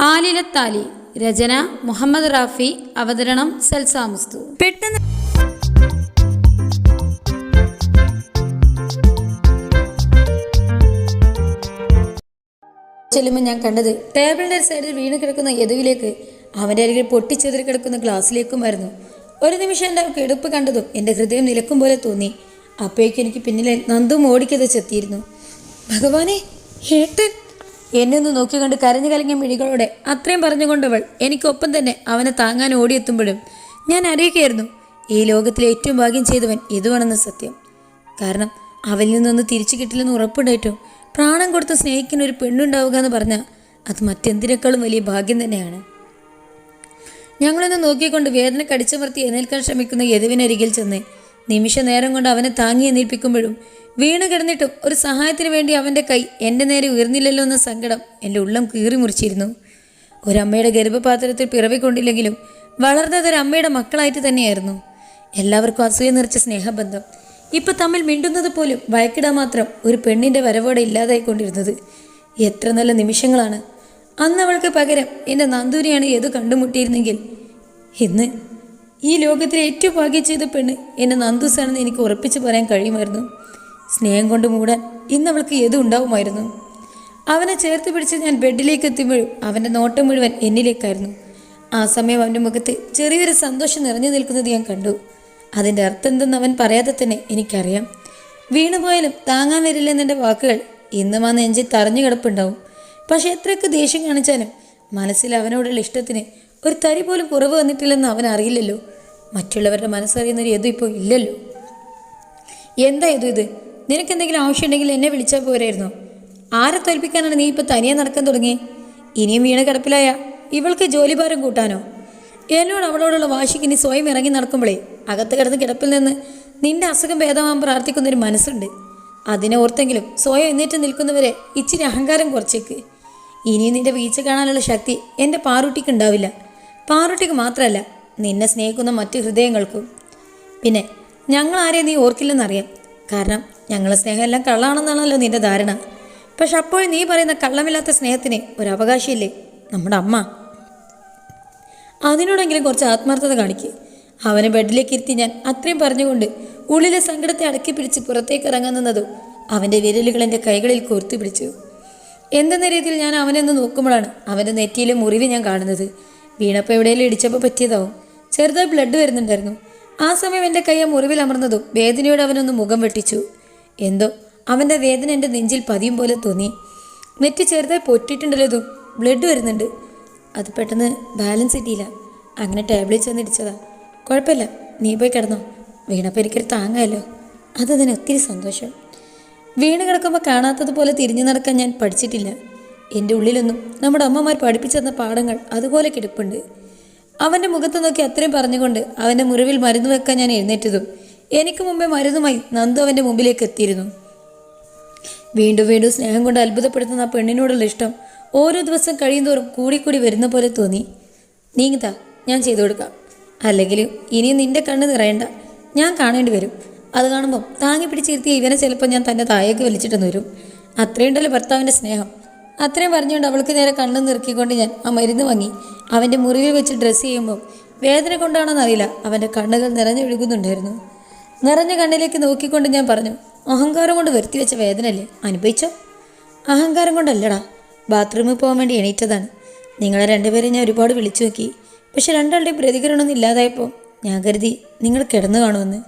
ആലിലത്താലി രചന മുഹമ്മദ് റാഫി അവതരണം സൽസാമുസ്തു പെട്ടെന്ന് ചെല്ലുമ്പോൾ ഞാൻ കണ്ടത് ടേബിളിന്റെ സൈഡിൽ വീണ് കിടക്കുന്ന യദുവിലേക്ക് അവന്റെ അരികിൽ പൊട്ടിച്ചെതിരി കിടക്കുന്ന ഗ്ലാസ്സിലേക്കുമായിരുന്നു ഒരു നിമിഷം എന്റെ കിടപ്പ് കണ്ടതും എന്റെ ഹൃദയം നിലക്കും പോലെ തോന്നി. അപ്പോഴേക്കും എനിക്ക് പിന്നിലെ നന്ദും ഓടിക്കത് ചെത്തിയിരുന്നു. ഭഗവാനെ ഏട്ടൻ എന്നെ ഒന്ന് നോക്കി കരഞ്ഞു കലങ്ങിയ മിഴികളോടെ അത്രയും പറഞ്ഞുകൊണ്ടവൾ എനിക്കൊപ്പം തന്നെ അവനെ താങ്ങാൻ ഓടിയെത്തുമ്പോഴും ഞാൻ അറിയുകയായിരുന്നു ഈ ലോകത്തിലെ ഏറ്റവും ഭാഗ്യം ചെയ്തവൻ ഇതുവാണെന്ന് സത്യം. കാരണം അവനിൽ നിന്നൊന്ന് തിരിച്ചു കിട്ടില്ലെന്ന് ഉറപ്പുണ്ടായിട്ടും പ്രാണം കൊടുത്ത് സ്നേഹിക്കുന്ന ഒരു പെണ്ണുണ്ടാവുക എന്ന് പറഞ്ഞാൽ അത് മറ്റെന്തിനേക്കാളും വലിയ ഭാഗ്യം തന്നെയാണ്. ഞങ്ങളൊന്ന് നോക്കിക്കൊണ്ട് വേദന കടിച്ചമർത്തി എഴുന്നേൽക്കാൻ ശ്രമിക്കുന്ന യദുവിനരികിൽ ചെന്ന് നിമിഷ നേരം കൊണ്ട് അവനെ താങ്ങി എന്നേൽപ്പിക്കുമ്പോഴും വീണ് കിടന്നിട്ടും ഒരു സഹായത്തിന് വേണ്ടി അവന്റെ കൈ എന്റെ നേരെ ഉയർന്നില്ലല്ലോ എന്ന സങ്കടം എന്റെ ഉള്ളം കീറി മുറിച്ചിരുന്നു. ഒരമ്മയുടെ ഗർഭപാത്രത്തിൽ പിറവിക്കൊണ്ടില്ലെങ്കിലും വളർന്നത് ഒരു അമ്മയുടെ മക്കളായിട്ട് തന്നെയായിരുന്നു. എല്ലാവർക്കും അസൂയ നിറച്ച സ്നേഹബന്ധം. ഇപ്പം തമ്മിൽ മിണ്ടുന്നത് പോലും വയക്കിടാൻ മാത്രം ഒരു പെണ്ണിന്റെ വരവോടെ ഇല്ലാതായിക്കൊണ്ടിരുന്നത് എത്ര നല്ല നിമിഷങ്ങളാണ്. അന്ന് അവൾക്ക് പകരം എന്റെ നന്ദൂരിയാണ് ഏത് കണ്ടുമുട്ടിയിരുന്നെങ്കിൽ ഇന്ന് ഈ ലോകത്തിലെ ഏറ്റവും ഭാഗ്യം ചെയ്ത പെണ്ണ് എന്റെ നന്ദുസാണെന്ന് എനിക്ക് ഉറപ്പിച്ച് പറയാൻ കഴിയുമായിരുന്നു. സ്നേഹം കൊണ്ട് മൂടാൻ ഇന്ന് അവൾക്ക് ഏതും ഉണ്ടാവുമായിരുന്നു. അവനെ ചേർത്ത് പിടിച്ച് ഞാൻ ബെഡിലേക്ക് എത്തുമ്പോഴും അവന്റെ നോട്ടം മുഴുവൻ എന്നിലേക്കായിരുന്നു. ആ സമയം അവന്റെ മുഖത്ത് ചെറിയൊരു സന്തോഷം നിറഞ്ഞു നിൽക്കുന്നത് ഞാൻ കണ്ടു. അതിന്റെ അർത്ഥം എന്തെന്ന് അവൻ പറയാതെ തന്നെ എനിക്കറിയാം. വീണുപോയാലും താങ്ങാൻ വരില്ലെന്നെന്റെ വാക്കുകൾ ഇന്നും ആ നെഞ്ചിൽ തറഞ്ഞു കിടപ്പുണ്ടാവും. പക്ഷെ എത്രയൊക്കെ ദേഷ്യം കാണിച്ചാലും മനസ്സിൽ അവനോടുള്ള ഇഷ്ടത്തിന് ഒരു തരി പോലും കുറവ് വന്നിട്ടില്ലെന്ന് അവൻ അറിയില്ലല്ലോ. മറ്റുള്ളവരുടെ മനസ്സറിയുന്ന ഒരു യതു ഇപ്പോൾ ഇല്ലല്ലോ. എന്താ യതു ഇത്? നിനക്ക് എന്തെങ്കിലും ആവശ്യം ഉണ്ടെങ്കിൽ എന്നെ വിളിച്ചാൽ പോരായിരുന്നു? ആരെ തോൽപ്പിക്കാനാണ് നീ ഇപ്പോൾ തനിയെ നടക്കാൻ തുടങ്ങി ഇനിയും വീണ കിടപ്പിലായ ഇവൾക്ക് ജോലിഭാരം കൂട്ടാനോ? എന്നോട് അവളോടുള്ള വാശിക്ക് നീ സ്വയം ഇറങ്ങി നടക്കുമ്പോഴേ അകത്ത് കിടന്ന് കിടപ്പിൽ നിന്ന് നിന്റെ അസുഖം ഭേദമാകാൻ പ്രാർത്ഥിക്കുന്നൊരു മനസ്സുണ്ട്. അതിനെ ഓർത്തെങ്കിലും സ്വയം എഴുന്നേറ്റ് നിൽക്കുന്നവരെ ഇച്ചിരി അഹങ്കാരം കുറച്ചേക്ക്. ഇനിയും നിന്റെ വീഴ്ച കാണാനുള്ള ശക്തി എന്റെ പാറുട്ടിക്ക് ഉണ്ടാവില്ല പാറുട്ടിക്ക് മാത്രമല്ല നിന്നെ സ്നേഹിക്കുന്ന മറ്റു ഹൃദയങ്ങൾക്കും. പിന്നെ ഞങ്ങൾ ആരെയും നീ ഓർക്കില്ലെന്നറിയാം. കാരണം ഞങ്ങളെ സ്നേഹമെല്ലാം കള്ളാണെന്നാണല്ലോ നിന്റെ ധാരണ. പക്ഷെ അപ്പോൾ നീ പറയുന്ന കള്ളമില്ലാത്ത സ്നേഹത്തിന് ഒരു അവകാശമില്ലേ നമ്മുടെ അമ്മ. അതിനോടെങ്കിലും കുറച്ച് ആത്മാർത്ഥത കാണിക്കുക അവനെ ബെഡിലേക്ക് ഇരുത്തി ഞാൻ അത്രയും പറഞ്ഞുകൊണ്ട് ഉള്ളിലെ സങ്കടത്തെ അടക്കി പിടിച്ച് പുറത്തേക്ക് ഇറങ്ങാൻ നിന്നതും അവന്റെ വിരലുകൾ എന്റെ കൈകളിൽ കോർത്തു പിടിച്ചു. എന്തെന്ന രീതിയിൽ ഞാൻ അവനെന്ന് നോക്കുമ്പോഴാണ് അവന്റെ നെറ്റിയിലെ മുറിവ് ഞാൻ കാണുന്നത്. വീണപ്പോൾ എവിടെയെങ്കിലും ഇടിച്ചപ്പോൾ പറ്റിയതാവും. ചെറുതായി ബ്ലഡ് വരുന്നുണ്ടായിരുന്നു. ആ സമയം എന്റെ കൈ മുറിവിൽ അമർന്നതും വേദനയോട് അവനൊന്ന് മുഖം വെട്ടിച്ചു. എന്തോ അവന്റെ വേദന എന്റെ നെഞ്ചിൽ പതിയും പോലെ തോന്നി. നെറ്റി ചെറുതായി പൊട്ടിയിട്ടുണ്ടല്ലോ ഇതും. ബ്ലഡ് വരുന്നുണ്ട്. അത് പെട്ടെന്ന് ബാലൻസ് കിട്ടിയില്ല. അങ്ങനെ ടാബ്ലറ്റ് ചെന്ന് ഇടിച്ചതാ. കുഴപ്പമില്ല നീ പോയി കിടന്നോ. വീണപ്പോൾ എനിക്കൊരു താങ്ങാമല്ലോ അതതിന് ഒത്തിരി സന്തോഷം. വീണ് കിടക്കുമ്പോൾ കാണാത്തതുപോലെ തിരിഞ്ഞു നടക്കാൻ ഞാൻ പഠിച്ചിട്ടില്ല. എന്റെ ഉള്ളിലൊന്നും നമ്മുടെ അമ്മമാർ പഠിപ്പിച്ചു തന്ന പാഠങ്ങൾ അതുപോലെ കിടപ്പുണ്ട്. അവന്റെ മുഖത്ത് നോക്കി അത്രയും പറഞ്ഞുകൊണ്ട് അവന്റെ മുറിവിൽ മരുന്ന് വെക്കാൻ ഞാൻ എഴുന്നേറ്റതും. എനിക്ക് മുമ്പേ മരുന്നുമായി നന്ദു അവന്റെ മുമ്പിലേക്ക് എത്തിയിരുന്നു. വീണ്ടും വീണ്ടും സ്നേഹം കൊണ്ട് അത്ഭുതപ്പെടുത്തുന്ന ആ പെണ്ണിനോടുള്ള ഇഷ്ടം ഓരോ ദിവസം കഴിയുന്തോറും കൂടിക്കൂടി വരുന്ന പോലെ തോന്നി. നീങ്ങിതാ ഞാൻ ചെയ്തു കൊടുക്കാം. അല്ലെങ്കിൽ ഇനി നിന്റെ കണ്ണ് നിറയണ്ട. ഞാൻ കാണേണ്ടി വരും. അത് കാണുമ്പോൾ താങ്ങി പിടിച്ചിരുത്തിയ ഇവനെ ചിലപ്പോൾ ഞാൻ തന്റെ താഴേക്ക് വലിച്ചിട്ടെന്ന് വരും. അത്രയുണ്ടല്ലോ ഭർത്താവിന്റെ സ്നേഹം. അത്രയും പറഞ്ഞുകൊണ്ട് അവൾക്ക് നേരെ കണ്ണു നിറക്കിക്കൊണ്ട് ഞാൻ ആ മരുന്ന് വാങ്ങി. അവന്റെ മുറിവിൽ വെച്ച് ഡ്രസ്സ് ചെയ്യുമ്പോൾ വേദന കൊണ്ടാണെന്ന് അറിയില്ല. അവന്റെ കണ്ണുകൾ നിറഞ്ഞൊഴുകുന്നുണ്ടായിരുന്നു നിറഞ്ഞ കണ്ണിലേക്ക് നോക്കിക്കൊണ്ട് ഞാൻ പറഞ്ഞു അഹങ്കാരം കൊണ്ട് വരുത്തി വെച്ച വേദനയല്ലേ? അനുഭവിച്ചോ? അഹങ്കാരം കൊണ്ടല്ലടാ. ബാത്റൂമിൽ പോകാൻ വേണ്ടി എണീറ്റതാണ്. നിങ്ങളെ രണ്ടുപേരെയും ഞാൻ ഒരുപാട് വിളിച്ചു നോക്കി. പക്ഷെ രണ്ടാളുടെയും പ്രതികരണമൊന്നും ഇല്ലാതായപ്പോൾ ഞാൻ കരുതി നിങ്ങൾ കിടന്നു കാണുമെന്ന്.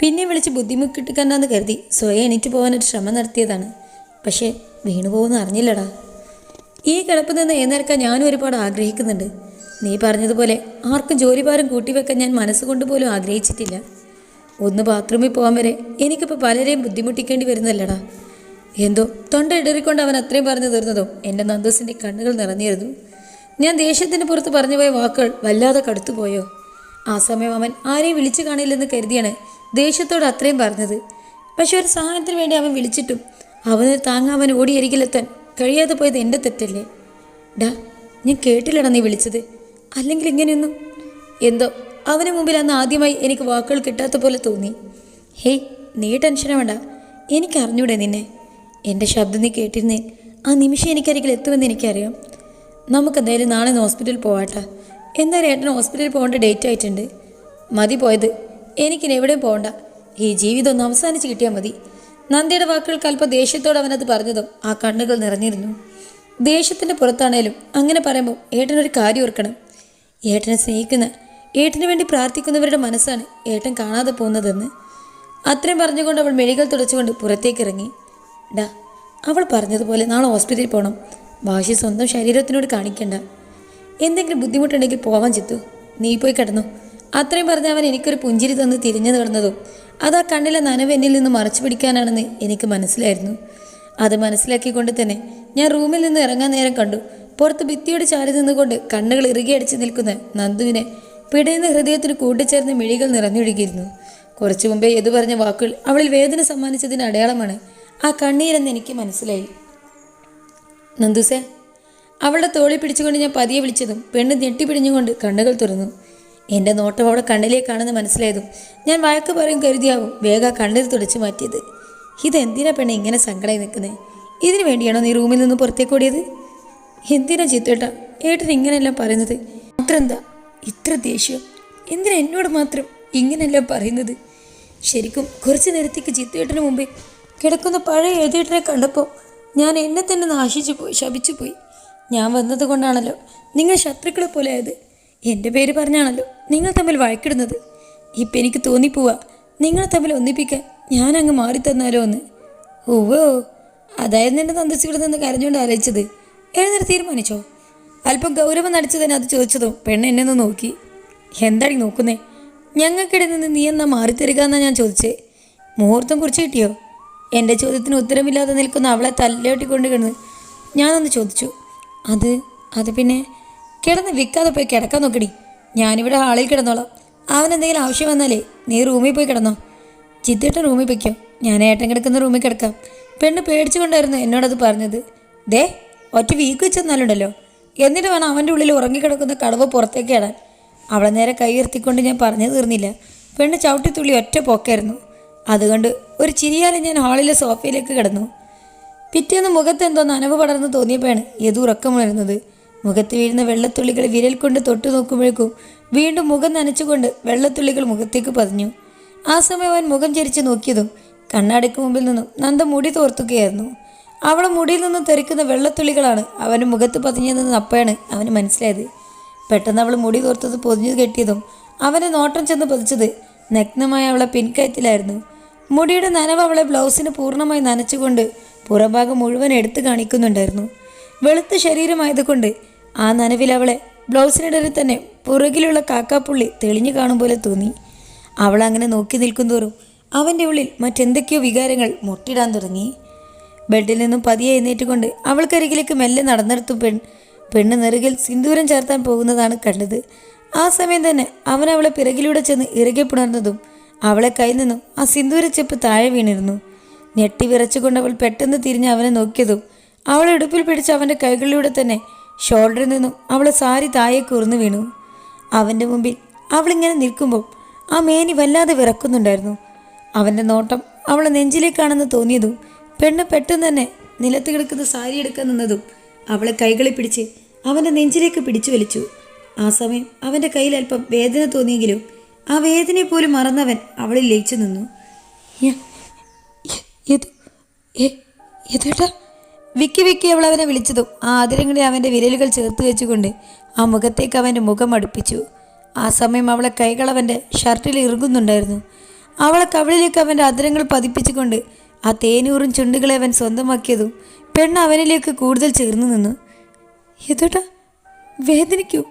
പിന്നെ വിളിച്ച് ബുദ്ധിമുട്ടിക്കണ്ടെന്ന് കരുതി സ്വയം എണീറ്റ് പോകാനൊരു ശ്രമം നടത്തിയതാണ്. പക്ഷേ വീണു പോകുമെന്ന് അറിഞ്ഞില്ലടാ. ഈ കിടപ്പ് നിന്ന് എഴുന്നേൽക്കാൻ ഞാനും ഒരുപാട് ആഗ്രഹിക്കുന്നുണ്ട്. നീ പറഞ്ഞതുപോലെ ആർക്കും ജോലിഭാരം കൂട്ടിവെക്കാൻ ഞാൻ മനസ്സുകൊണ്ട് പോലും ആഗ്രഹിച്ചിട്ടില്ല. ഒന്ന് ബാത്റൂമിൽ പോകാൻ വരെ എനിക്കിപ്പോൾ പലരെയും ബുദ്ധിമുട്ടിക്കേണ്ടി വരുന്നല്ലടാ. എന്തോ തൊണ്ട ഇടറിക്കൊണ്ട് അവൻ അത്രയും പറഞ്ഞു തീർന്നതും എന്റെ നന്ദൂസിന്റെ കണ്ണുകൾ നിറഞ്ഞിരുന്നു. ഞാൻ ദേഷ്യത്തിന് പുറത്ത് പറഞ്ഞു പോയ വാക്കുകൾ വല്ലാതെ കടുത്തുപോയോ? ആ സമയം അവൻ ആരെയും വിളിച്ചു കാണില്ലെന്ന് കരുതിയാണ് ദേഷ്യത്തോട് അത്രയും പറഞ്ഞത്. പക്ഷെ ഒരു സഹായത്തിന് വേണ്ടി അവൻ വിളിച്ചിട്ടും അവന് താങ്ങാവൻ ഓടിയരികിലെത്താൻ കഴിയാതെ പോയത് എന്റെ തെറ്റല്ലേ? ഡാ ഞാൻ കേട്ടില്ലടാ നീ വിളിച്ചത്. അല്ലെങ്കിൽ ഇങ്ങനെയൊന്നും. എന്തോ അവന് മുമ്പിൽ അന്ന് ആദ്യമായി എനിക്ക് വാക്കുകൾ കിട്ടാത്ത പോലെ തോന്നി. ഹേയ് നീ ടെൻഷൻ വേണ്ട. എനിക്കറിഞ്ഞൂടെ നിന്നെ. എന്റെ ശബ്ദം നീ കേട്ടിരുന്നേ. ആ നിമിഷം എനിക്കരികിൽ എത്തുമെന്ന് എനിക്കറിയാം. നമുക്ക് എന്തായാലും നാളെ ഒന്ന് ഹോസ്പിറ്റലിൽ പോവാട്ടാ. എന്തായാലും ഏട്ടന് ഹോസ്പിറ്റലിൽ പോകേണ്ട ഡേറ്റ് ആയിട്ടുണ്ട്. മതി പോയത്. എനിക്കിനി എവിടെയും പോകണ്ട. ഈ ജീവിതം ഒന്ന് അവസാനിച്ച് കിട്ടിയാൽ മതി. നന്ദിയുടെ വാക്കുകൾക്ക് അല്പം ദേഷ്യത്തോടെ അവനത് പറഞ്ഞതും ആ കണ്ണുകൾ നിറഞ്ഞിരുന്നു. ദേഷ്യത്തിന്റെ പുറത്താണേലും അങ്ങനെ പറയുമ്പോൾ ഏട്ടനൊരു കാര്യം ഓർക്കണം. ഏട്ടനെ സ്നേഹിക്കുന്ന ഏട്ടന് വേണ്ടി പ്രാർത്ഥിക്കുന്നവരുടെ മനസ്സാണ് ഏട്ടൻ കാണാതെ പോകുന്നതെന്ന്. അത്രയും പറഞ്ഞുകൊണ്ട് അവൾ മെഴികൾ തുടച്ചുകൊണ്ട് പുറത്തേക്ക് ഇറങ്ങി ഡാ അവൾ പറഞ്ഞതുപോലെ നാളെ ഹോസ്പിറ്റലിൽ പോകണം ഭാഷ സ്വന്തം ശരീരത്തിനോട് കാണിക്കണ്ട. എന്തെങ്കിലും ബുദ്ധിമുട്ടുണ്ടെങ്കിൽ പോവാൻ ചിത്തു. നീ പോയി കിടന്നു. അത്രയും പറഞ്ഞ് അവൻ എനിക്കൊരു പുഞ്ചിരി തന്ന് തിരിഞ്ഞു നടന്നതും അത് ആ കണ്ണിലെ നനവ് എന്നിൽ നിന്ന് മറച്ചു പിടിക്കാനാണെന്ന് എനിക്ക് മനസ്സിലായിരുന്നു. അത് മനസ്സിലാക്കിക്കൊണ്ട് തന്നെ ഞാൻ റൂമിൽ നിന്ന് ഇറങ്ങാൻ നേരം കണ്ടു. പുറത്ത് ഭിത്തിയോട് ചാരി നിന്നുകൊണ്ട് കണ്ണുകൾ ഇറുകി അടിച്ചു നിൽക്കുന്ന നന്ദുവിനെ പിടയുന്ന ഹൃദയത്തിന് കൂട്ടിച്ചേർന്ന് മിഴികൾ നിറഞ്ഞൊഴുകിയിരുന്നു. കുറച്ചു മുമ്പേ എതു പറഞ്ഞ വാക്കുകൾ അവളിൽ വേദന സമ്മാനിച്ചതിന് അടയാളമാണ് ആ കണ്ണീരെന്ന് എനിക്ക് മനസ്സിലായി. നന്ദുസേ അവളുടെ തോളി പിടിച്ചുകൊണ്ട് ഞാൻ പതിയെ വിളിച്ചതും പെണ്ണ് ഞെട്ടിപ്പിടിഞ്ഞുകൊണ്ട് കണ്ണുകൾ തുറന്നു. എന്റെ നോട്ടം അവിടെ കണ്ണിലേക്കാണെന്ന് മനസ്സിലായതും ഞാൻ വഴക്ക് പറയും കരുതിയാവും വേഗ കണ്ണിൽ തുടച്ചു മാറ്റിയത്. ഇതെന്തിനാ പെണ്ണ് ഇങ്ങനെ സങ്കടമായി നിൽക്കുന്നത് ഇതിനു വേണ്ടിയാണോ നീ റൂമിൽ നിന്ന് പുറത്തേക്ക് ഓടിയത്? എന്തിനാ ചിത്തേട്ട? ഏട്ടൻ ഇങ്ങനെയെല്ലാം പറയുന്നത്. മാത്രം എന്താ ഇത്ര ദേഷ്യം. എന്തിനാ എന്നോട് മാത്രം ഇങ്ങനെയെല്ലാം പറയുന്നത്? ശരിക്കും കുറച്ച് നേരത്തേക്ക് ചിത്തേട്ടന് മുമ്പേ കിടക്കുന്ന പഴയ എഴുതേട്ടനെ കണ്ടപ്പോൾ ഞാൻ എന്നെ തന്നെ നാശിച്ചു പോയി ശപിച്ചു പോയി. ഞാൻ വന്നത് കൊണ്ടാണല്ലോ നിങ്ങൾ ശത്രുക്കളെ പോലെ ആയത്. എന്റെ പേര് പറഞ്ഞാണല്ലോ നിങ്ങൾ തമ്മിൽ വഴക്കിടുന്നത്. ഇപ്പം എനിക്ക് തോന്നിപ്പോവാ നിങ്ങൾ തമ്മിൽ ഒന്നിപ്പിക്കാൻ ഞാൻ അങ്ങ് മാറി തന്നാലോ എന്ന് ഓവോ അതായിരുന്നു എന്റെ തന്തസ്സിവിടെ നിന്ന് കരഞ്ഞുകൊണ്ട് ആലോചിച്ചത്. എഴുന്നേരം തീരുമാനിച്ചോ? അല്പം ഗൗരവം നടിച്ചു തന്നെ അത് ചോദിച്ചതും? പെണ്ണ് എന്നെ ഒന്ന് നോക്കി. എന്താടി നോക്കുന്നേ? ഞങ്ങൾക്കിടെ നിന്ന് നീ എന്നാ മാറിത്തരിക എന്നാ ഞാൻ ചോദിച്ചേ? മുഹൂർത്തം കുറിച്ച് കിട്ടിയോ? എന്റെ ചോദ്യത്തിന് ഉത്തരമില്ലാതെ നിൽക്കുന്ന അവളെ തല്ലോട്ടിക്കൊണ്ട് കിടന്ന് ഞാനൊന്ന് ചോദിച്ചു. അത് അത് പിന്നെ കിടന്ന് വിൽക്കാതെ പോയി കിടക്കാൻ നോക്കടി. ഞാനിവിടെ ഹാളിൽ കിടന്നോളാം. അവൻ എന്തെങ്കിലും ആവശ്യം വന്നാലേ നീ റൂമിൽ പോയി കിടന്നോ. ചിത്തിട്ട് റൂമിൽ പൊയ്ക്കോ. ഞാൻ ഏട്ടൻ കിടക്കുന്ന റൂമിൽ കിടക്കാം. പെണ്ണ് പേടിച്ചുകൊണ്ടായിരുന്നു എന്നോടത് പറഞ്ഞത്. ദേ ഒറ്റ വീക്ക് വെച്ചെന്നാലുണ്ടല്ലോ എന്നിട്ട് വേണം അവന്റെ ഉള്ളിൽ ഉറങ്ങിക്കിടക്കുന്ന കടവ് പുറത്തേക്ക് ഇടാൻ. അവളെ നേരെ കൈ ഉയർത്തിക്കൊണ്ട് ഞാൻ പറഞ്ഞു തീർന്നില്ല. പെണ്ണ് ചവിട്ടിത്തുള്ളി ഒറ്റ പോക്കായിരുന്നു. അതുകൊണ്ട് ഒരു ചിരിയാലെ ഞാൻ ഹാളിലെ സോഫയിലേക്ക് കിടന്നു. പിറ്റേന്ന് മുഖത്ത് എന്തോ നനവ് പടർന്ന് തോന്നിയപ്പോഴാണ് യദു ഉറക്കമുണരുന്നത് മുഖത്ത് വീഴുന്ന വെള്ളത്തുള്ളികൾ വിരൽ കൊണ്ട് തൊട്ടു നോക്കുമ്പോഴേക്കും വീണ്ടും മുഖം നനച്ചുകൊണ്ട് വെള്ളത്തുള്ളികൾ മുഖത്തേക്ക് പതിഞ്ഞു. ആ സമയം അവൻ മുഖം ചരിച്ച് നോക്കിയതും കണ്ണാടിക്ക് മുമ്പിൽ നിന്നും നന്ദ മുടി തോർത്തുകയായിരുന്നു. അവളെ മുടിയിൽ നിന്നും തെറിക്കുന്ന വെള്ളത്തുള്ളികളാണ് അവന്റെ മുഖത്ത് പതിഞ്ഞതെന്ന് അപ്പോഴാണ് അവന് മനസ്സിലായത്. പെട്ടെന്ന് അവൾ മുടി തോർത്തത് പൊതിഞ്ഞു കെട്ടിയതും അവനെ നോട്ടം ചെന്ന് പതിച്ചത് നഗ്നമായ അവളെ പിൻകയത്തിലായിരുന്നു മുടിയുടെ നനവ് അവളെ ബ്ലൗസിന് പൂർണമായി നനച്ചുകൊണ്ട് പുറംഭാഗം മുഴുവൻ എടുത്തു കാണിക്കുന്നുണ്ടായിരുന്നു. വെളുത്ത ശരീരമായതുകൊണ്ട് ആ നനവിൽ അവളെ ബ്ലൗസിനിടയിൽ തന്നെ പുറകിലുള്ള കാക്കാപ്പുള്ളി തെളിഞ്ഞു കാണും പോലെ തോന്നി. അവൾ അങ്ങനെ നോക്കി നിൽക്കുന്തോറും അവന്റെ ഉള്ളിൽ മറ്റെന്തൊക്കെയോ വികാരങ്ങൾ മുട്ടിടാൻ തുടങ്ങി. ബെഡിൽ നിന്നും പതിയെ എഴുന്നേറ്റുകൊണ്ട് അവൾക്കരികിലേക്ക് മെല്ലെ നടന്നെടുത്തു പെൺ പെണ്ണ് നെറുകിൽ സിന്ദൂരം ചേർത്താൻ പോകുന്നതാണ് കണ്ടത്. ആ സമയം തന്നെ അവൻ അവളെ പിറകിലൂടെ ചെന്ന് ഇറുകെ പുണർന്നതും അവളെ കയ്യിൽ നിന്നും ആ സിന്ദൂരച്ചെപ്പ് താഴെ വീണിരുന്നു. ഞെട്ടി വിറച്ചുകൊണ്ട് അവൾ പെട്ടെന്ന് തിരിഞ്ഞ് അവനെ നോക്കിയതും അവളെ ഇടുപ്പിൽ പിടിച്ച് അവന്റെ കൈകളിലൂടെ തന്നെ ഷോൾഡറിൽ നിന്നും അവളെ സാരി താഴെ കുറിന്നു വീണു അവന്റെ മുമ്പിൽ അവളിങ്ങനെ നിൽക്കുമ്പോൾ ആ മേനി വല്ലാതെ വിറക്കുന്നുണ്ടായിരുന്നു അവന്റെ നോട്ടം അവളെ നെഞ്ചിലേക്കാണെന്ന് തോന്നിയതും പെണ്ണ് പെട്ടെന്ന് തന്നെ നിലത്ത് കിടക്കുന്ന സാരി എടുക്കാൻ നിന്നതും അവളെ കൈകളിൽ പിടിച്ച് അവന്റെ നെഞ്ചിലേക്ക് പിടിച്ചു വലിച്ചു ആ സമയം അവന്റെ കയ്യിൽ അല്പം വേദന തോന്നിയെങ്കിലും ആ വേദനയെ പോലും മറന്നവൻ അവളിൽ ലയിച്ചു നിന്നു "യ- യ- എ- ഇതേട്ടാ വിക്കി വിക്കി അവൾ അവനെ വിളിച്ചതും ആ ആദരങ്ങളിൽ അവന്റെ വിരലുകൾ ചേർത്ത് വെച്ചുകൊണ്ട് ആ മുഖത്തേക്ക് അവന്റെ മുഖം അടുപ്പിച്ചു. ആ സമയം അവളെ കൈകൾ അവന്റെ ഷർട്ടിൽ ഇറുകുന്നുണ്ടായിരുന്നു. അവളെ കവിളിലേക്ക് അവന്റെ അതിരങ്ങൾ പതിപ്പിച്ചുകൊണ്ട് ആ തേനൂറും ചുണ്ടുകളെ അവൻ സ്വന്തമാക്കിയതും പെണ്ണ് അവനിലേക്ക് കൂടുതൽ ചേർന്ന് നിന്നു. ഇതേട്ടാ വേദനിക്കൂ.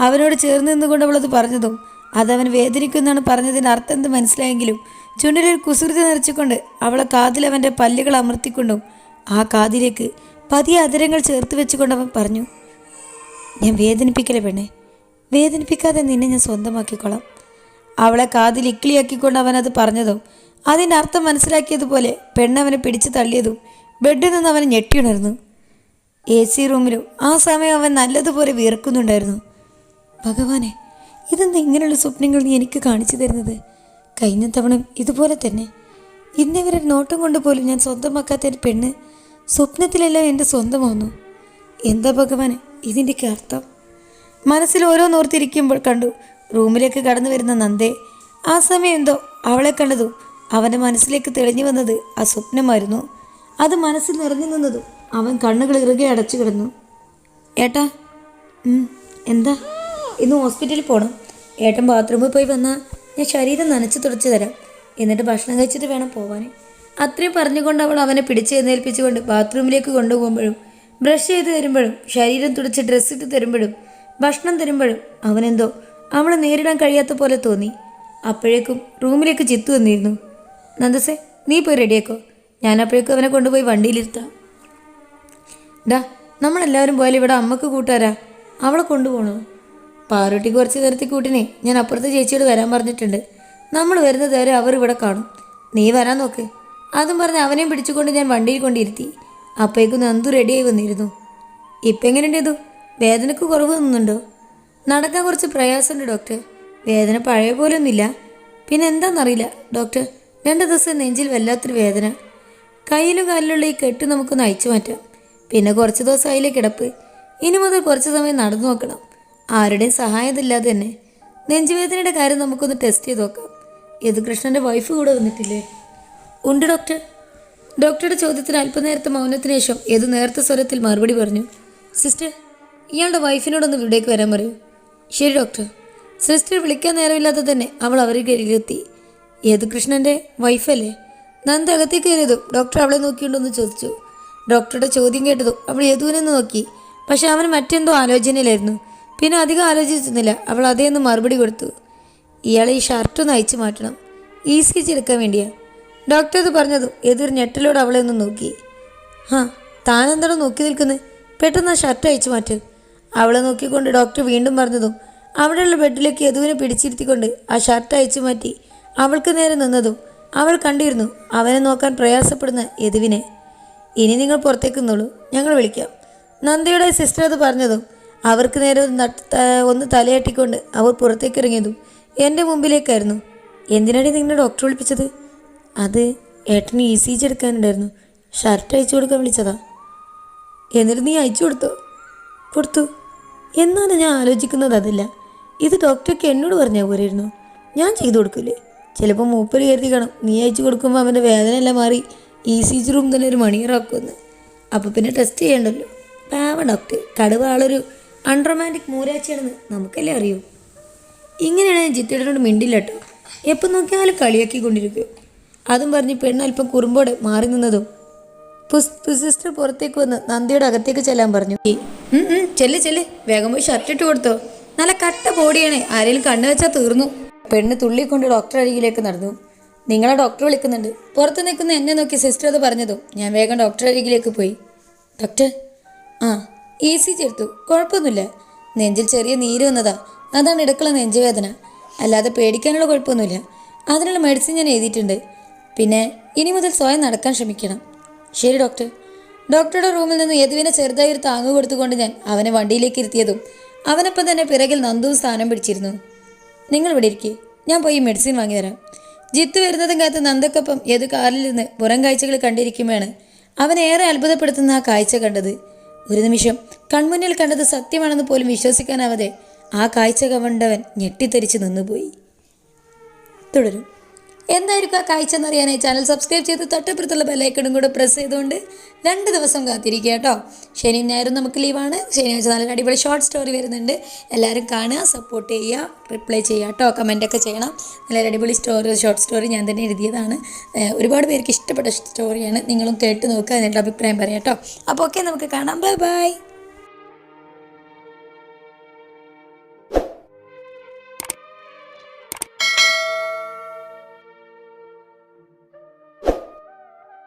അവനോട് ചേർന്ന് നിന്നുകൊണ്ട് അവളത് പറഞ്ഞതും അതവൻ വേദനിക്കുമെന്നാണ് പറഞ്ഞതിന് അർത്ഥം എന്ത് മനസ്സിലായെങ്കിലും ചുണ്ടിലൊരു കുസൃതി നിറച്ചുകൊണ്ട് അവളെ കാതിൽ അവന്റെ പല്ലുകൾ അമർത്തിക്കൊണ്ടും ആ കാതിലേക്ക് പതിയെ അതിരങ്ങൾ ചേർത്ത് വെച്ചുകൊണ്ട് അവൻ പറഞ്ഞു ഞാൻ വേദനിപ്പിക്കലേ പെണ്ണെ? വേദനിപ്പിക്കാതെ നിന്നെ ഞാൻ സ്വന്തമാക്കിക്കോളാം. അവളെ കാതിൽ ഇക്കിളിയാക്കിക്കൊണ്ട് അവൻ അത് പറഞ്ഞതും അതിന്റെ അർത്ഥം മനസ്സിലാക്കിയതുപോലെ പെണ്ണവനെ പിടിച്ചു തള്ളിയതും ബെഡിൽ നിന്ന് അവൻ ഞെട്ടിയുണർന്നു എ സി റൂമിലും ആ സമയം അവൻ നല്ലതുപോലെ വിയർക്കുന്നുണ്ടായിരുന്നു. ഭഗവാനെ ഇതെന്താ ഇങ്ങനെയുള്ള സ്വപ്നങ്ങൾ നീ എനിക്ക് കാണിച്ചു തരുന്നത്? കഴിഞ്ഞ തവണ ഇതുപോലെ തന്നെ. ഇന്നിവരെ നോട്ടം കൊണ്ട് പോലും ഞാൻ സ്വന്തമാക്കാത്ത പെണ്ണ് സ്വപ്നത്തിലെല്ലാം എന്റെ സ്വന്തമാവുന്നു എന്താ ഭഗവാന് ഇതിന്റെയൊക്കെ അർത്ഥം. മനസ്സിൽ ഓരോന്നോർത്തിരിക്കുമ്പോൾ കണ്ടു റൂമിലേക്ക് കടന്നു വരുന്ന നന്ദേ. ആ സമയം എന്തോ അവളെ കണ്ടതും അവന്റെ മനസ്സിലേക്ക് തെളിഞ്ഞു വന്നത് ആ സ്വപ്നമായിരുന്നു. അത് മനസ്സിൽ നിറഞ്ഞു നിന്നതും അവൻ കണ്ണുകൾ ഇറുകെ അടച്ചു കിടന്നു. ഏട്ടാ എന്താ? ഇന്ന് ഹോസ്പിറ്റലിൽ പോകണം ഏട്ടൻ ബാത്റൂമിൽ പോയി വന്നാൽ ഞാൻ ശരീരം നനച്ച് തുടച്ചു തരാം. എന്നിട്ട് ഭക്ഷണം കഴിച്ചിട്ട് വേണം പോവാൻ അത്രയും പറഞ്ഞുകൊണ്ട് അവൾ അവനെ പിടിച്ചെഴുന്നേൽപ്പിച്ചുകൊണ്ട് ബാത്റൂമിലേക്ക് കൊണ്ടുപോകുമ്പോഴും ബ്രഷ് ചെയ്ത് തരുമ്പോഴും ശരീരം തുടച്ച് ഡ്രസ്സ് ഇട്ട് തരുമ്പോഴും ഭക്ഷണം തരുമ്പോഴും അവനെന്തോ അവളെ നേരിടാൻ കഴിയാത്ത പോലെ തോന്നി. അപ്പോഴേക്കും റൂമിലേക്ക് ചിത്തു വന്നിരുന്നു. നന്ദസേ നീ പോയി റെഡിയാക്കോ ഞാൻ അപ്പോഴേക്കും അവനെ കൊണ്ടുപോയി വണ്ടിയിലിരുത്താം. ഡാ നമ്മളെല്ലാവരും പോയാലും ഇവിടെ അമ്മയ്ക്ക് കൂട്ടാരാ അവളെ കൊണ്ടുപോകണോ? പാറോട്ടി കുറച്ച് നേരത്തെ കൂട്ടിനെ. ഞാൻ അപ്പുറത്തെ ചേച്ചിയോട് വരാൻ പറഞ്ഞിട്ടുണ്ട്. നമ്മൾ വരുന്നത് വരെ അവർ ഇവിടെ കാണും. നീ വരാൻ നോക്ക്. അതും പറഞ്ഞ് അവനെയും പിടിച്ചുകൊണ്ട് ഞാൻ വണ്ടിയിൽ കൊണ്ടിരുത്തി. അപ്പോഴേക്കും നന്ദു റെഡിയായി വന്നിരുന്നു. ഇപ്പം എങ്ങനെയുണ്ട് ഇതു? വേദനക്ക് കുറവ് തോന്നുന്നുണ്ടോ? നടക്കാൻ കുറച്ച് പ്രയാസമുണ്ട് ഡോക്ടർ വേദന പഴയ പോലെ ഒന്നുമില്ല പിന്നെ എന്താണെന്നറിയില്ല ഡോക്ടർ രണ്ട് ദിവസം നെഞ്ചിൽ വല്ലാത്തൊരു വേദന. കയ്യിലും കാലിലുള്ള ഈ കെട്ട് നമുക്കൊന്ന് അയച്ചു മാറ്റാം. പിന്നെ കുറച്ച് ദിവസം അതിലെ കിടപ്പ്. ഇനി മുതൽ കുറച്ച് സമയം നടന്നു നോക്കണം. ആരുടെയും സഹായമില്ലാതെ തന്നെ. നെഞ്ചുവേദനയുടെ കാര്യം നമുക്കൊന്ന് ടെസ്റ്റ് ചെയ്ത് നോക്കാം. യദു കൃഷ്ണന്റെ വൈഫ് കൂടെ വന്നിട്ടില്ലേ? ഉണ്ട് ഡോക്ടർ ഡോക്ടറുടെ ചോദ്യത്തിന് അല്പനേരത്തെ മൗനത്തിന് ശേഷം ഏത് നേരത്തെ സ്വരത്തിൽ മറുപടി പറഞ്ഞു? സിസ്റ്റർ ഇയാളുടെ വൈഫിനോടൊന്ന് ഇവിടേക്ക് വരാൻ പറയൂ. ശരി ഡോക്ടർ സിസ്റ്റർ വിളിക്കാൻ നേരമില്ലാതെ തന്നെ അവൾ അവരുടെ അരികിലെത്തി യദുകൃഷ്ണന്റെ വൈഫല്ലേ നന്ദ അകത്തേക്ക് കയറിയതും ഡോക്ടർ അവളെ നോക്കിയിട്ടുണ്ടെന്ന് ചോദിച്ചു. ഡോക്ടറുടെ ചോദ്യം കേട്ടതും അവൾ യദുവിനെന്ന് നോക്കി. പക്ഷെ അവൻ മറ്റെന്തോ ആലോചനയിലായിരുന്നു. പിന്നെ അധികം ആലോചിച്ചിരുന്നില്ല. അവൾ അതേന്ന് മറുപടി കൊടുത്തു. ഇയാളെ ഈ ഷർട്ട് ഒന്ന് അയച്ചു മാറ്റണം. ഈസി സി ജി എടുക്കാൻ വേണ്ടിയാ. ഡോക്ടർ ഇത് പറഞ്ഞതും എതിർ ഞെട്ടലോട് അവളെ ഒന്ന് നോക്കി. ആ താനെന്താണോ നോക്കി നിൽക്കുന്നത് പെട്ടെന്ന് ആ ഷർട്ട് അയച്ചു മാറ്റ്. അവളെ നോക്കിക്കൊണ്ട് ഡോക്ടർ വീണ്ടും പറഞ്ഞതും അവിടെയുള്ള ബെഡിലേക്ക് യദുവിനെ പിടിച്ചിരുത്തിക്കൊണ്ട് ആ ഷർട്ട് അയച്ചു മാറ്റി അവൾക്ക് നേരെ നിന്നതും അവൾ കണ്ടിരുന്നു അവനെ നോക്കാൻ പ്രയാസപ്പെടുന്ന യദുവിനെ. ഇനി നിങ്ങൾ പുറത്തേക്ക് നിന്നുള്ളൂ ഞങ്ങൾ വിളിക്കാം. നന്ദയുടെ സിസ്റ്റർ അത് പറഞ്ഞതും അവർക്ക് നേരെ ഒന്ന് തലയാട്ടിക്കൊണ്ട് അവർ പുറത്തേക്ക് ഇറങ്ങിയതും എന്റെ മുമ്പിലേക്കായിരുന്നു. എന്തിനാണ് നിങ്ങളുടെ ഡോക്ടർ വിളിപ്പിച്ചത്? അത് ഏട്ടന് ഇ സി ജി എടുക്കാനുണ്ടായിരുന്നു. ഷർട്ട് അയച്ചു കൊടുക്കാൻ വിളിച്ചതാ. എന്നിട്ട് നീ അയച്ചു കൊടുത്തോ? കൊടുത്തു. എന്നാണ് ഞാൻ ആലോചിക്കുന്നത് അതല്ല. ഇത് ഡോക്ടറൊക്കെ എന്നോട് പറഞ്ഞാൽ പോരായിരുന്നു. ഞാൻ ചെയ്തു കൊടുക്കില്ലേ ചിലപ്പോൾ മൂപ്പര് കരുതി കാണും. നീ അയച്ചു കൊടുക്കുമ്പോൾ അവന്റെ വേദന എല്ലാം മാറി ഇ സി ജി റൂം തന്നെ ഒരു മണിയറാക്കുമെന്ന് അപ്പോൾ പിന്നെ ടെസ്റ്റ് ചെയ്യണ്ടല്ലോ? പാവ ഡോക്ടർ കടുവ ആളൊരു അൺറൊമാന്റിക് മൂരാച്ചിയാണെന്ന് നമുക്കല്ലേ അറിയൂ. ഇങ്ങനെയാണ് ഞാൻ ജിത്തേടനോട് മിണ്ടില്ല കേട്ടോ. എപ്പം നോക്കിയാലും കളിയാക്കിക്കൊണ്ടിരിക്കും. അതും പറഞ്ഞ് പെണ്ണ് അല്പം കുറുമ്പോടെ മാറി നിന്നതും സിസ്റ്റർ പുറത്തേക്ക് വന്ന് നന്ദിയുടെ അകത്തേക്ക് ചെല്ലാൻ പറഞ്ഞു. ചെല്ല് ചെല്ല്. വേഗം പോയി ഷർട്ട് ഇട്ട് കൊടുത്തോ. നല്ല കട്ട ബോഡിയാണ്. ആരെങ്കിലും കണ്ണു വെച്ചാൽ തീർന്നു. പെണ്ണ് തുള്ളിക്കൊണ്ട് ഡോക്ടർ അരികിലേക്ക് നടന്നു. നിങ്ങളെ ഡോക്ടർ വിളിക്കുന്നുണ്ട്. പുറത്ത് നിൽക്കുന്ന എന്നെ നോക്കി സിസ്റ്റർ അത് പറഞ്ഞതും. ഞാൻ വേഗം ഡോക്ടർ അരികിലേക്ക് പോയി. ഡോക്ടർ ആ ഇ സി ചേർത്തു കുഴപ്പമൊന്നുമില്ല. നെഞ്ചിൽ ചെറിയ നീര് വന്നതാ. അതാണ് ഇടക്കുള്ള നെഞ്ചുവേദന. അല്ലാതെ പേടിക്കാനുള്ള കുഴപ്പമൊന്നുമില്ല. അതിനുള്ള മെഡിസിൻ ഞാൻ എഴുതിയിട്ടുണ്ട്. പിന്നെ ഇനി മുതൽ സ്വയം നടക്കാൻ ശ്രമിക്കണം. ശരി ഡോക്ടർ ഡോക്ടറുടെ റൂമിൽ നിന്ന് യദുവിനെ ചെറുതായി ഒരു താങ്ങ് കൊടുത്തുകൊണ്ട് ഞാൻ അവനെ വണ്ടിയിലേക്ക് ഇരുത്തിയതും അവനൊപ്പം തന്നെ പിറകിൽ നന്ദുവും സ്ഥാനം പിടിച്ചിരുന്നു. നിങ്ങൾ ഇവിടെ ഇരിക്കേ. ഞാൻ പോയി മെഡിസിൻ വാങ്ങി തരാം. ജിത്ത് വരുന്നതും കാത്ത് നന്ദക്കൊപ്പം യദു കാറിൽ നിന്ന് പുറം കാഴ്ചകൾ കണ്ടിരിക്കുമ്പോഴാണ് അവൻ ഏറെ അത്ഭുതപ്പെടുത്തുന്ന ആ കാഴ്ച കണ്ടത്. ഒരു നിമിഷം കൺമുന്നിൽ കണ്ടത് സത്യമാണെന്ന് പോലും വിശ്വസിക്കാനാവാതെ ആ കാഴ്ച കണ്ടവൻ ഞെട്ടിത്തെറിച്ച് നിന്നുപോയി. തുടരും. എന്തായിരിക്കും ആ കാഴ്ച എന്നറിയാനായി ചാനൽ സബ്സ്ക്രൈബ് ചെയ്ത് തൊട്ടപ്പുറത്തുള്ള ബെല്ലൈക്കണും കൂടെ പ്രസ് ചെയ്തുകൊണ്ട് രണ്ട് ദിവസം കാത്തിരിക്കുക കേട്ടോ. ശനി ഞായറും നമുക്ക് ലീവാണ് ശനിയാഴ്ച നല്ല അടിപൊളി ഷോർട്ട് സ്റ്റോറി വരുന്നുണ്ട്. എല്ലാവരും കാണുക സപ്പോർട്ട് ചെയ്യുക റിപ്ലൈ ചെയ്യുക കേട്ടോ. കമന്റൊക്കെ ചെയ്യണം. നല്ല അടിപൊളി സ്റ്റോറി ഷോർട്ട് സ്റ്റോറി ഞാൻ തന്നെ എഴുതിയതാണ്. ഒരുപാട് പേർക്ക് ഇഷ്ടപ്പെട്ട സ്റ്റോറിയാണ് നിങ്ങളും കേട്ട് നോക്കുക എന്നിട്ട് അഭിപ്രായം പറയാം കേട്ടോ. അപ്പോൾ ഓക്കെ നമുക്ക് കാണാം. Bye bye